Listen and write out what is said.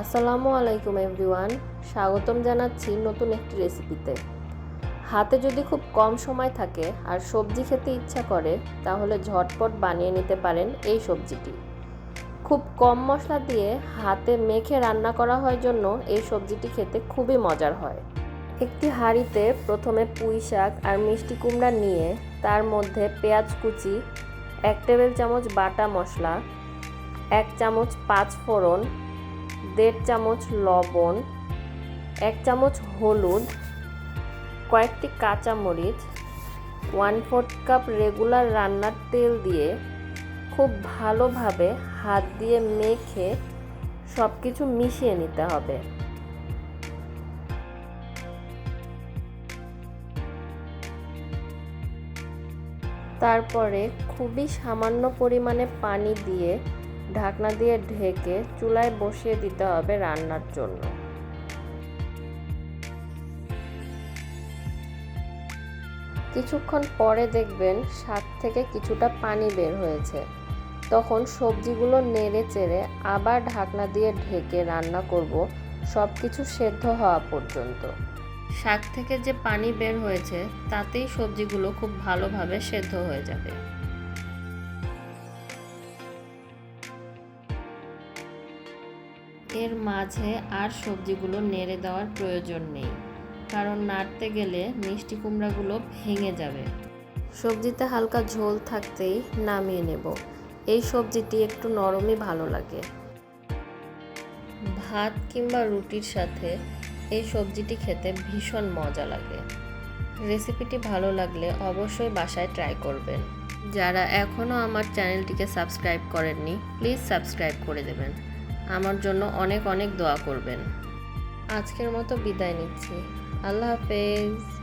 আসসালামু আলাইকুম এভরিওয়ান, স্বাগতম জানাচ্ছি নতুন একটি রেসিপিতে। হাতে যদি খুব কম সময় থাকে আর সবজি খেতে ইচ্ছা করে, তাহলে ঝটপট বানিয়ে নিতে পারেন এই সবজিটি। খুব কম মশলা দিয়ে হাতে মেখে রান্না করা হয় জন্য এই সবজিটি খেতে খুবই মজার হয়। একটি হাঁড়িতে প্রথমে পুঁই শাক আর মিষ্টি কুমড়া নিয়ে তার মধ্যে পেঁয়াজ কুচি, এক টেবিল চামচ বাটা মশলা, এক চামচ পাঁচ ফোড়ন দেড় চামচ লবণ, এক চামচ হলুদ, কয়েকটি কাঁচামরিচ ওয়ান ফোর্থ কাপ রেগুলার রান্নার তেল দিয়ে খুব ভালোভাবে হাত দিয়ে মেখে সব কিছু মিশিয়ে নিতে হবে। তারপরে খুবই সামান্য পরিমাণে পানি দিয়ে ঢাকনা দিয়ে ঢেকে চুলায় বসিয়ে দিতে হবে রান্নার জন্য। কিছুক্ষণ পরে দেখবেন শাক থেকে কিছুটা পানি বের হয়েছে। তখন সবজিগুলো নেড়ে চেড়ে আবার ঢাকনা দিয়ে ঢেকে রান্না করব সব কিছু সেদ্ধ হওয়া পর্যন্ত। শাক থেকে যে পানি বের হয়েছে, তাতেই সবজিগুলো খুব ভালোভাবে সেদ্ধ হয়ে যাবে। এর মাঝে আর সবজিগুলো নেড়ে দেওয়ার প্রয়োজন নেই, কারণ নাড়তে গেলে মিষ্টি কুমড়াগুলো ভেঙে যাবে। সবজিতে হালকা ঝোল থাকতেই নামিয়ে নেব। এই সবজিটি একটু নরমই ভালো লাগে। ভাত কিংবা রুটির সাথে এই সবজিটি খেতে ভীষণ মজা লাগে। রেসিপিটি ভালো লাগলে অবশ্যই বাসায় ট্রাই করবেন। যারা এখনও আমার চ্যানেলটিকে সাবস্ক্রাইব করেননি, প্লিজ সাবস্ক্রাইব করে দেবেন। আমার জন্য অনেক অনেক দোয়া করবেন। আজকের মতো বিদায় নিচ্ছি। আল্লাহ হাফেজ।